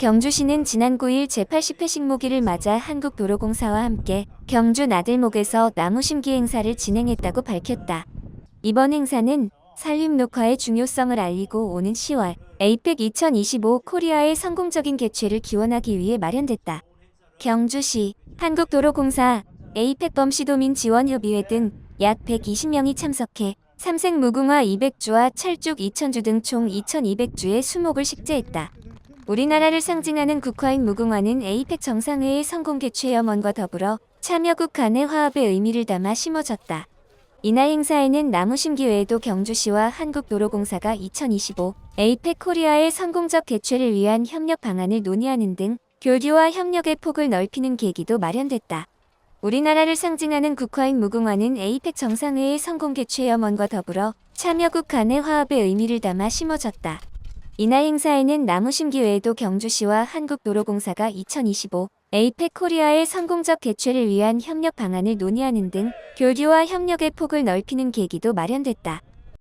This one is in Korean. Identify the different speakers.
Speaker 1: 경주시는 지난 9일 제80회 식목일을 맞아 한국도로공사와 함께 경주 나들목에서 나무 심기 행사를 진행했다고 밝혔다. 이번 행사는 산림 녹화의 중요성을 알리고 오는 10월 에이펙 2025 코리아의 성공적인 개최를 기원하기 위해 마련됐다. 경주시, 한국도로공사, 에이펙 범시도민 지원협의회 등 약 120명이 참석해 삼색 무궁화 200주와 찰죽 2000주 등 총 2200주의 수목을 식재했다. 우리나라를 상징하는 국화인 무궁화는 에이펙 정상회의 성공 개최 염원과 더불어 참여국 간의 화합의 의미를 담아 심어졌다. 이날 행사에는 나무 심기 외에도 경주시와 한국도로공사가 2025 에이펙 코리아의 성공적 개최를 위한 협력 방안을 논의하는 등 교류와 협력의 폭을 넓히는 계기도 마련됐다. 우리나라를 상징하는 국화인 무궁화는 에이펙 정상회의 성공 개최 염원과 더불어 참여국 간의 화합의 의미를 담아 심어졌다. 이날 행사에는 나무 심기 외에도 경주시와 한국도로공사가 2025 에이펙 코리아의 성공적 개최를 위한 협력 방안을 논의하는 등 교류와 협력의 폭을 넓히는 계기도 마련됐다.